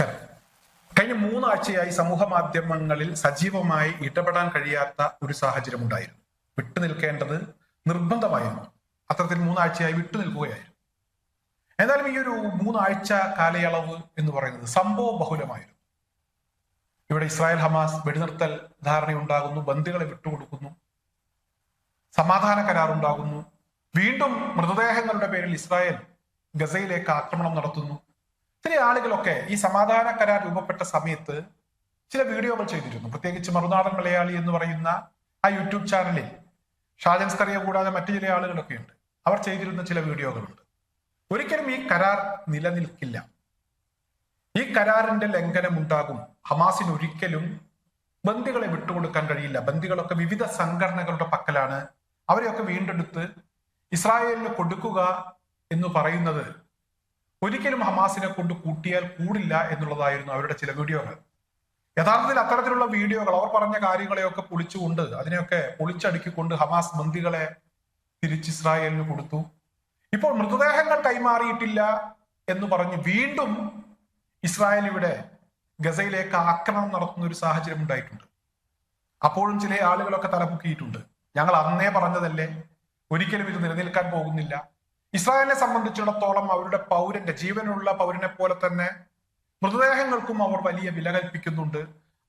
നമസ്കാരം. കഴിഞ്ഞ മൂന്നാഴ്ചയായി സമൂഹ മാധ്യമങ്ങളിൽ സജീവമായി ഇടപെടാൻ കഴിയാത്ത ഒരു സാഹചര്യം ഉണ്ടായിരുന്നു വിട്ടുനിൽക്കേണ്ടത് നിർബന്ധമായിരുന്നു. അത്തരത്തിൽ മൂന്നാഴ്ചയായി വിട്ടുനിൽക്കുകയായിരുന്നു. എന്നാലും ഈ ഒരു മൂന്നാഴ്ച കാലയളവ് എന്ന് പറയുന്നത് സംഭവ ബഹുലമായിരുന്നു. ഇവിടെ ഇസ്രായേൽ ഹമാസ് വെടിനിർത്തൽ ധാരണയുണ്ടാകുന്നു ബന്ദികളെ വിട്ടുകൊടുക്കുന്നു സമാധാന കരാറുണ്ടാകുന്നു വീണ്ടും മൃതദേഹങ്ങളുടെ പേരിൽ ഇസ്രായേൽ ഗസയിലേക്ക് ആക്രമണം നടത്തുന്നു. ചില ആളുകളൊക്കെ ഈ സമാധാന കരാർ രൂപപ്പെട്ട സമയത്ത് ചില വീഡിയോകൾ ചെയ്തിരുന്നു. പ്രത്യേകിച്ച് മറുനാടൻ മലയാളി എന്ന് പറയുന്ന ആ യൂട്യൂബ് ചാനലിൽ ഷാജൻ സ്കറിയ കൂടാതെ മറ്റു ചില ആളുകളൊക്കെ ഉണ്ട്. അവർ ചെയ്തിരുന്ന ചില വീഡിയോകളുണ്ട്. ഒരിക്കലും ഈ കരാർ നിലനിൽക്കില്ല. ഈ കരാറിന്റെ ലംഘനം ഉണ്ടാകും. ഹമാസിന് ഒരിക്കലും ബന്ദികളെ വിട്ടുകൊടുക്കാൻ കഴിയില്ല. ബന്ദികളൊക്കെ വിവിധ സംഘടനകളുടെ പക്കലാണ്. അവരെയൊക്കെ വീണ്ടെടുത്ത് ഇസ്രായേലിന് കൊടുക്കുക എന്ന് പറയുന്നത് ഒരിക്കലും ഹമാസിനെ കൊണ്ട് കൂട്ടിയാൽ കൂടില്ല എന്നുള്ളതായിരുന്നു അവരുടെ ചില വീഡിയോകൾ. യഥാർത്ഥത്തിൽ അത്തരത്തിലുള്ള വീഡിയോകൾ അവർ പറഞ്ഞ കാര്യങ്ങളെയൊക്കെ പൊളിച്ചുകൊണ്ട് അതിനെയൊക്കെ പൊളിച്ചടുക്കിക്കൊണ്ട് ഹമാസ് ബന്ദികളെ തിരിച്ച് ഇസ്രായേലിന് കൊടുത്തു. ഇപ്പോൾ മൃതദേഹങ്ങൾ കൈമാറിയിട്ടില്ല എന്ന് പറഞ്ഞ് വീണ്ടും ഇസ്രായേൽ ഇവിടെ ഗസയിലേക്ക് ആക്രമണം നടത്തുന്ന ഒരു സാഹചര്യം ഉണ്ടായിട്ടുണ്ട്. അപ്പോഴും ചില ആളുകളൊക്കെ തലപൊക്കിയിട്ടുണ്ട്. ഞങ്ങൾ അന്നേ പറഞ്ഞതല്ലേ ഒരിക്കലും ഇത് നിലനിൽക്കാൻ പോകുന്നില്ല. ഇസ്രായേലിനെ സംബന്ധിച്ചിടത്തോളം അവരുടെ പൗരന്റെ ജീവനുള്ള പൗരനെ പോലെ തന്നെ മൃതദേഹങ്ങൾക്കും അവർ വലിയ വില കൽപ്പിക്കുന്നുണ്ട്.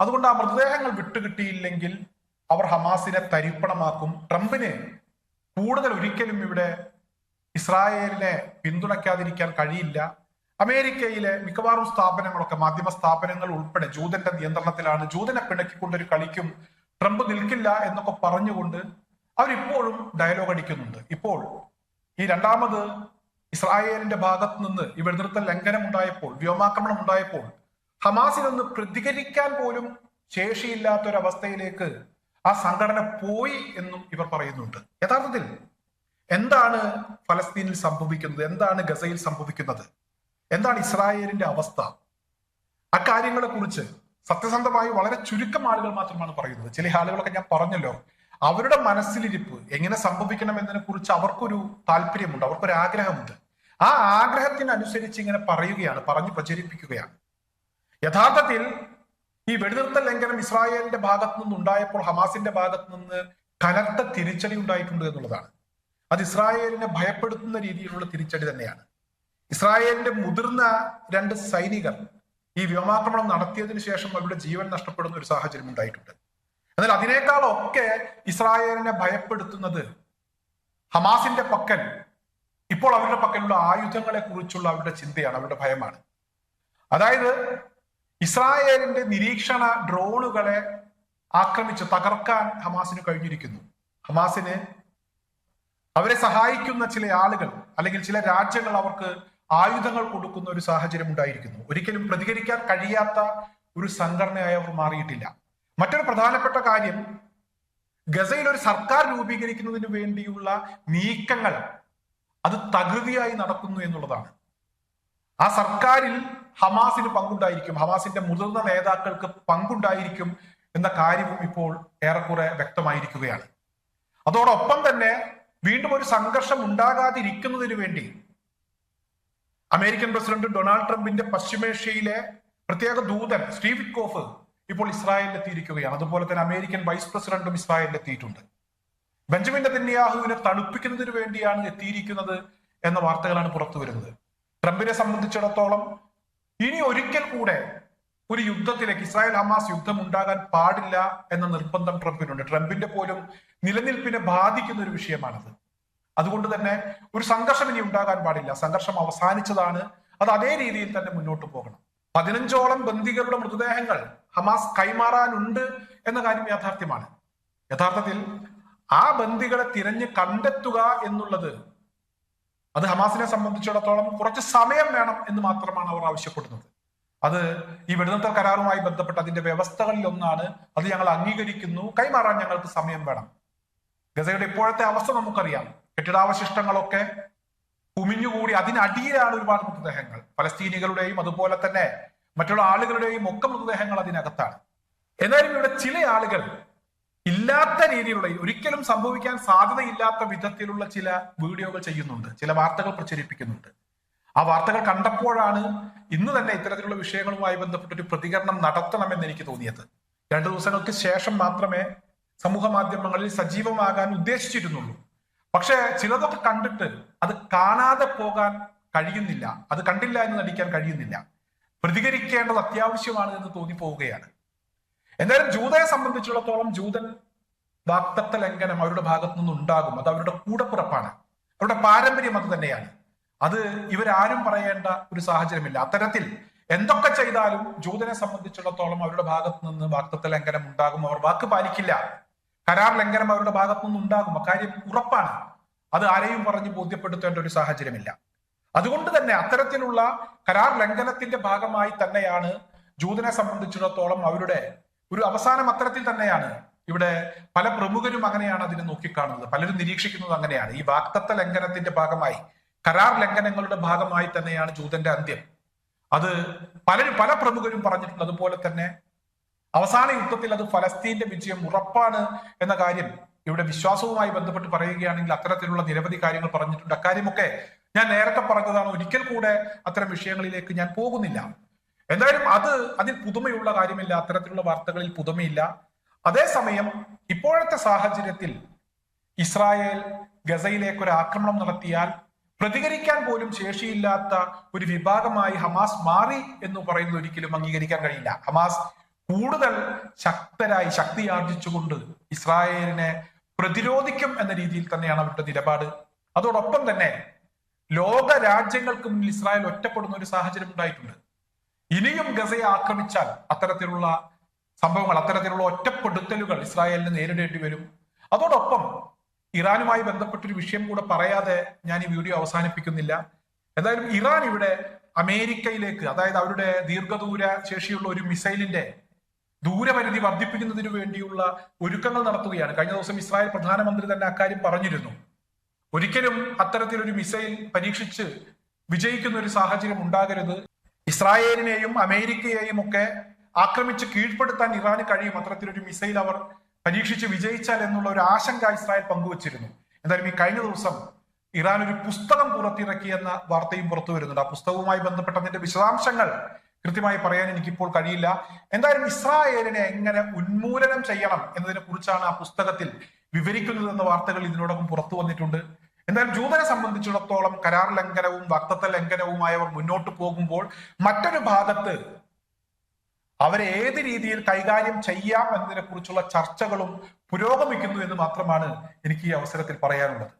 അതുകൊണ്ട് ആ മൃതദേഹങ്ങൾ വിട്ടുകിട്ടിയില്ലെങ്കിൽ അവർ ഹമാസിനെ തരിപ്പണമാക്കും. ട്രംപിനെ കൂടുതൽ ഒരിക്കലും ഇവിടെ ഇസ്രായേലിനെ പിന്തുണയ്ക്കാതിരിക്കാൻ കഴിയില്ല. അമേരിക്കയിലെ മിക്കവാറും സ്ഥാപനങ്ങളൊക്കെ മാധ്യമ സ്ഥാപനങ്ങൾ ഉൾപ്പെടെ ജൂതന്റെ നിയന്ത്രണത്തിലാണ്. ജൂതനെ പിണക്കിക്കൊണ്ടൊരു കളിക്കും ട്രംപ് നിൽക്കില്ല എന്നൊക്കെ പറഞ്ഞുകൊണ്ട് അവരിപ്പോഴും ഡയലോഗ് അടിക്കുന്നുണ്ട്. ഇപ്പോൾ ഈ രണ്ടാമത് ഇസ്രായേലിന്റെ ഭാഗത്ത് നിന്ന് ഈ വെടിനിർത്തൽ ലംഘനം ഉണ്ടായപ്പോൾ വ്യോമാക്രമണം ഉണ്ടായപ്പോൾ ഹമാസിനൊന്ന് പ്രതികരിക്കാൻ പോലും ശേഷിയില്ലാത്ത ഒരു അവസ്ഥയിലേക്ക് ആ സംഘടന പോയി എന്നും ഇവർ പറയുന്നുണ്ട്. യഥാർത്ഥത്തിൽ എന്താണ് ഫലസ്തീനിൽ സംഭവിക്കുന്നത്? എന്താണ് ഗസയിൽ സംഭവിക്കുന്നത്? എന്താണ് ഇസ്രായേലിന്റെ അവസ്ഥ? അക്കാര്യങ്ങളെ കുറിച്ച് സത്യസന്ധമായി വളരെ ചുരുക്കം ആളുകൾ മാത്രമാണ് പറയുന്നത്. ചില ആളുകളൊക്കെ ഞാൻ പറഞ്ഞല്ലോ. അവരുടെ മനസ്സിലിരിപ്പ് എങ്ങനെ സംഭവിക്കണം എന്നതിനെ കുറിച്ച് അവർക്കൊരു താല്പര്യമുണ്ട് അവർക്കൊരു ആഗ്രഹമുണ്ട്. ആ ആഗ്രഹത്തിനനുസരിച്ച് ഇങ്ങനെ പറയുകയാണ് പറഞ്ഞു പ്രചരിപ്പിക്കുകയാണ്. യഥാർത്ഥത്തിൽ ഈ വെടിനിർത്തൽ ലംഘനം ഇസ്രായേലിന്റെ ഭാഗത്തു നിന്നുണ്ടായപ്പോൾ ഹമാസിന്റെ ഭാഗത്തു നിന്ന് കനത്ത തിരിച്ചടി ഉണ്ടായിട്ടുണ്ട് എന്നുള്ളതാണ്. അത് ഇസ്രായേലിനെ ഭയപ്പെടുത്തുന്ന രീതിയിലുള്ള തിരിച്ചടി തന്നെയാണ്. ഇസ്രായേലിന്റെ മുതിർന്ന രണ്ട് സൈനികർ ഈ വ്യോമാക്രമണം നടത്തിയതിനു ശേഷം അവരുടെ ജീവൻ നഷ്ടപ്പെടുന്ന ഒരു സാഹചര്യം ഉണ്ടായിട്ടുണ്ട്. എന്നാൽ അതിനേക്കാളൊക്കെ ഇസ്രായേലിനെ ഭയപ്പെടുത്തുന്നത് ഹമാസിന്റെ പക്കൽ ഇപ്പോൾ അവരുടെ പക്കലുള്ള ആയുധങ്ങളെ കുറിച്ചുള്ള അവരുടെ ചിന്തയാണ് അവരുടെ ഭയമാണ്. അതായത് ഇസ്രായേലിന്റെ നിരീക്ഷണ ഡ്രോണുകളെ ആക്രമിച്ച് തകർക്കാൻ ഹമാസിന് കഴിഞ്ഞിരിക്കുന്നു. ഹമാസിന് അവരെ സഹായിക്കുന്ന ചില ആളുകൾ അല്ലെങ്കിൽ ചില രാജ്യങ്ങൾ അവർക്ക് ആയുധങ്ങൾ കൊടുക്കുന്ന ഒരു സാഹചര്യം ഉണ്ടായിരിക്കുന്നു. ഒരിക്കലും പ്രതികരിക്കാൻ കഴിയാത്ത ഒരു സംഘടനയായി അവർ മാറിയിട്ടില്ല. മറ്റൊരു പ്രധാനപ്പെട്ട കാര്യം ഗസയിൽ ഒരു സർക്കാർ രൂപീകരിക്കുന്നതിന് വേണ്ടിയുള്ള നീക്കങ്ങൾ അത് തകൃതിയായി നടക്കുന്നു എന്നുള്ളതാണ്. ആ സർക്കാരിൽ ഹമാസിന് പങ്കുണ്ടായിരിക്കും ഹമാസിന്റെ മുതിർന്ന നേതാക്കൾക്ക് പങ്കുണ്ടായിരിക്കും എന്ന കാര്യവും ഇപ്പോൾ ഏറെക്കുറെ വ്യക്തമായിരിക്കുകയാണ്. അതോടൊപ്പം തന്നെ വീണ്ടും ഒരു സംഘർഷം ഉണ്ടാകാതിരിക്കുന്നതിന് വേണ്ടി അമേരിക്കൻ പ്രസിഡന്റ് ഡൊണാൾഡ് ട്രംപിന്റെ പശ്ചിമേഷ്യയിലെ പ്രത്യേക ദൂതൻ സ്റ്റീവ് വിറ്റ്കോഫ് ഇപ്പോൾ ഇസ്രായേലിൽ എത്തിയിരിക്കുകയാണ് അതുപോലെ തന്നെ അമേരിക്കൻ വൈസ് പ്രസിഡന്റും ഇസ്രായേലിൽ എത്തിയിട്ടുണ്ട് ബെഞ്ചമിൻ നെതന്യാഹുവിനെ തണുപ്പിക്കുന്നതിന് വേണ്ടിയാണ് എത്തിയിരിക്കുന്നത് എന്ന വാർത്തകളാണ് പുറത്തു വരുന്നത്. ട്രംപിനെ സംബന്ധിച്ചിടത്തോളം ഇനി ഒരിക്കൽ കൂടെ ഒരു യുദ്ധത്തിലേക്ക് ഇസ്രായേൽ ഹമാസ് യുദ്ധം ഉണ്ടാകാൻ പാടില്ല എന്ന നിർബന്ധം ട്രംപിനുണ്ട്. ട്രംപിന്റെ പോലും നിലനിൽപ്പിനെ ബാധിക്കുന്ന ഒരു വിഷയമാണത്. അതുകൊണ്ട് തന്നെ ഒരു സംഘർഷം ഇനി ഉണ്ടാകാൻ പാടില്ല. സംഘർഷം അവസാനിച്ചതാണ്. അത് അതേ രീതിയിൽ തന്നെ മുന്നോട്ട് പോകണം. പതിനഞ്ചോളം ബന്ദികളുടെ മൃതദേഹങ്ങൾ ഹമാസ് കൈമാറാനുണ്ട് എന്ന കാര്യം യാഥാർത്ഥ്യമാണ്. യഥാർത്ഥത്തിൽ ആ ബന്ദികളെ തിരഞ്ഞ് കണ്ടെത്തുക എന്നുള്ളത് അത് ഹമാസിനെ സംബന്ധിച്ചിടത്തോളം കുറച്ച് സമയം വേണം എന്ന് മാത്രമാണ് അവർ ആവശ്യപ്പെടുന്നത്. അത് ഈ വെടിനിർത്തൽ കരാറുമായി ബന്ധപ്പെട്ട് അതിന്റെ വ്യവസ്ഥകളിൽ ഒന്നാണ് അത് ഞങ്ങൾ അംഗീകരിക്കുന്നു. കൈമാറാൻ ഞങ്ങൾക്ക് സമയം വേണം. ഗസയുടെ ഇപ്പോഴത്തെ അവസ്ഥ നമുക്കറിയാം. കെട്ടിടാവശിഷ്ടങ്ങളൊക്കെ കുമിഞ്ഞുകൂടി അതിനടിയിലാണ് ഒരുപാട് മൃതദേഹങ്ങൾ. ഫലസ്തീനികളുടെയും അതുപോലെ തന്നെ മറ്റുള്ള ആളുകളുടെയും ഒക്കെ മൃതദേഹങ്ങൾ അതിനകത്താണ്. എന്നാലും ഇവിടെ ചില ആളുകൾ ഇല്ലാത്ത രീതിയിലുള്ള ഒരിക്കലും സംഭവിക്കാൻ സാധ്യതയില്ലാത്ത വിധത്തിലുള്ള ചില വീഡിയോകൾ ചെയ്യുന്നുണ്ട്. ചില വാർത്തകൾ പ്രചരിപ്പിക്കുന്നുണ്ട്. ആ വാർത്തകൾ കണ്ടപ്പോഴാണ് ഇന്ന് തന്നെ ഇത്തരത്തിലുള്ള വിഷയങ്ങളുമായി ബന്ധപ്പെട്ട ഒരു പ്രതികരണം നടത്തണമെന്ന് എനിക്ക് തോന്നിയത്. രണ്ടു ദിവസങ്ങൾക്ക് ശേഷം മാത്രമേ സമൂഹ മാധ്യമങ്ങളിൽ സജീവമാകാൻ ഉദ്ദേശിച്ചിരുന്നുള്ളൂ. പക്ഷേ ചിലതൊക്കെ കണ്ടിട്ട് അത് കാണാതെ പോകാൻ കഴിയുന്നില്ല. അത് കണ്ടില്ല എന്ന് നടിക്കാൻ കഴിയുന്നില്ല. പ്രതികരിക്കേണ്ടത് അത്യാവശ്യമാണ് എന്ന് തോന്നിപ്പോവുകയാണ് എന്തായാലും ജൂതയെ സംബന്ധിച്ചിടത്തോളം ജൂതൻ വാക്തത്വ ലംഘനം അവരുടെ ഭാഗത്തു നിന്നുണ്ടാകും അത് അവരുടെ കൂടപ്പിറപ്പാണ്. അവരുടെ പാരമ്പര്യം അത് തന്നെയാണ്. അത് ഇവരാരും പറയേണ്ട ഒരു സാഹചര്യമില്ല. അത്തരത്തിൽ എന്തൊക്കെ ചെയ്താലും ജൂതനെ സംബന്ധിച്ചിടത്തോളം അവരുടെ ഭാഗത്തു നിന്ന് വാക്തത്വ ലംഘനം ഉണ്ടാകും. അവർ വാക്ക് പാലിക്കില്ല. കരാർ ലംഘനം അവരുടെ ഭാഗത്തു നിന്നുണ്ടാകും അക്കാര്യം ഉറപ്പാണ്. അത് ആരെയും പറഞ്ഞ് ബോധ്യപ്പെടുത്തേണ്ട ഒരു സാഹചര്യമില്ല. അതുകൊണ്ട് തന്നെ അത്തരത്തിലുള്ള കരാർ ലംഘനത്തിന്റെ ഭാഗമായി തന്നെയാണ് ജൂതനെ സംബന്ധിച്ചിടത്തോളം അവരുടെ ഒരു അവസാനം അത്തരത്തിൽ തന്നെയാണ്. ഇവിടെ പല പ്രമുഖരും അങ്ങനെയാണ് അതിനെ നോക്കിക്കാണുന്നത്. പലരും നിരീക്ഷിക്കുന്നത് അങ്ങനെയാണ്. ഈ വാക്തത്വ ലംഘനത്തിന്റെ ഭാഗമായി കരാർ ലംഘനങ്ങളുടെ ഭാഗമായി തന്നെയാണ് ജൂതന്റെ അന്ത്യം. അത് പലരും പല പ്രമുഖരും പറഞ്ഞിട്ടുണ്ട് അതുപോലെ തന്നെ അവസാന യുദ്ധത്തിൽ അത് ഫലസ്തീന്റെ വിജയം ഉറപ്പാണ് എന്ന കാര്യം ഇവിടെ വിശ്വാസവുമായി ബന്ധപ്പെട്ട് പറയുകയാണെങ്കിൽ അത്തരത്തിലുള്ള നിരവധി കാര്യങ്ങൾ പറഞ്ഞിട്ടുണ്ട്. അക്കാര്യമൊക്കെ ഞാൻ നേരത്തെ പറഞ്ഞതാണ്. ഒരിക്കൽ കൂടെ അത്തരം വിഷയങ്ങളിലേക്ക് ഞാൻ പോകുന്നില്ല. എന്തായാലും അത് അതിൽ പുതുമയുള്ള കാര്യമില്ല. അത്തരത്തിലുള്ള വാർത്തകളിൽ പുതുമയില്ല. അതേസമയം ഇപ്പോഴത്തെ സാഹചര്യത്തിൽ ഇസ്രായേൽ ഗസയിലേക്ക് ഒരു ആക്രമണം നടത്തിയാൽ പ്രതികരിക്കാൻ പോലും ശേഷിയില്ലാത്ത ഒരു വിഭാഗമായി ഹമാസ് മാറി എന്ന് പറയുന്നത് ഒരിക്കലും അംഗീകരിക്കാൻ കഴിയില്ല. ഹമാസ് കൂടുതൽ ശക്തരായി ശക്തിയാർജിച്ചുകൊണ്ട് ഇസ്രായേലിനെ പ്രതിരോധിക്കും എന്ന രീതിയിൽ തന്നെയാണ് അവരുടെ നിലപാട്. അതോടൊപ്പം തന്നെ ലോക രാജ്യങ്ങൾക്ക് മുന്നിൽ ഇസ്രായേൽ ഒറ്റപ്പെടുന്ന ഒരു സാഹചര്യം ഉണ്ടായിട്ടുണ്ട്. ഇനിയും ഗസയെ ആക്രമിച്ചാൽ അത്തരത്തിലുള്ള സംഭവങ്ങൾ അത്തരത്തിലുള്ള ഒറ്റപ്പെടുത്തലുകൾ ഇസ്രായേലിന് നേരിടേണ്ടി വരും. അതോടൊപ്പം ഇറാനുമായി ബന്ധപ്പെട്ടൊരു വിഷയം കൂടെ പറയാതെ ഞാൻ ഈ വീഡിയോ അവസാനിപ്പിക്കുന്നില്ല. എന്തായാലും ഇറാൻ ഇവിടെ അമേരിക്കയിലേക്ക് അതായത് അവരുടെ ദീർഘദൂര ശേഷിയുള്ള ഒരു മിസൈലിന്റെ ദൂരപരിധി വർദ്ധിപ്പിക്കുന്നതിന് വേണ്ടിയുള്ള ഒരുക്കങ്ങൾ നടത്തുകയാണ്. കഴിഞ്ഞ ദിവസം ഇസ്രായേൽ പ്രധാനമന്ത്രി തന്നെ അക്കാര്യം പറഞ്ഞിരുന്നു. ഒരിക്കലും അത്തരത്തിലൊരു മിസൈൽ പരീക്ഷിച്ച് വിജയിക്കുന്ന ഒരു സാഹചര്യം ഉണ്ടാകരുത്. ഇസ്രായേലിനെയും അമേരിക്കയെയും ഒക്കെ ആക്രമിച്ച് കീഴ്പ്പെടുത്താൻ ഇറാന് കഴിയും. അത്തരത്തിലൊരു മിസൈൽ അവർ പരീക്ഷിച്ച് വിജയിച്ചാൽ എന്നുള്ള ഒരു ആശങ്ക ഇസ്രായേൽ പങ്കുവച്ചിരുന്നു. എന്തായാലും ഈ കഴിഞ്ഞ ദിവസം ഇറാൻ ഒരു പുസ്തകം പുറത്തിറക്കിയെന്ന വാർത്തയും പുറത്തു വരുന്നുണ്ട്. ആ പുസ്തകവുമായി ബന്ധപ്പെട്ടതിന്റെ വിശദാംശങ്ങൾ കൃത്യമായി പറയാൻ എനിക്കിപ്പോൾ കഴിയില്ല. എന്തായാലും ഇസ്രായേലിനെ എങ്ങനെ ഉന്മൂലനം ചെയ്യണം എന്നതിനെ കുറിച്ചാണ് ആ പുസ്തകത്തിൽ വിവരിക്കുന്നത് എന്ന വാർത്തകൾ ഇതിനോടകം പുറത്തു വന്നിട്ടുണ്ട്. എന്തായാലും ജൂതനെ സംബന്ധിച്ചിടത്തോളം കരാർ ലംഘനവും വക്തത്വ ലംഘനവുമായി അവർ മുന്നോട്ട് പോകുമ്പോൾ മറ്റൊരു ഭാഗത്ത് അവരെ ഏത് രീതിയിൽ കൈകാര്യം ചെയ്യാം എന്നതിനെ കുറിച്ചുള്ള ചർച്ചകളും പുരോഗമിക്കുന്നു എന്ന് മാത്രമാണ് എനിക്ക് ഈ അവസരത്തിൽ പറയാനുള്ളത്.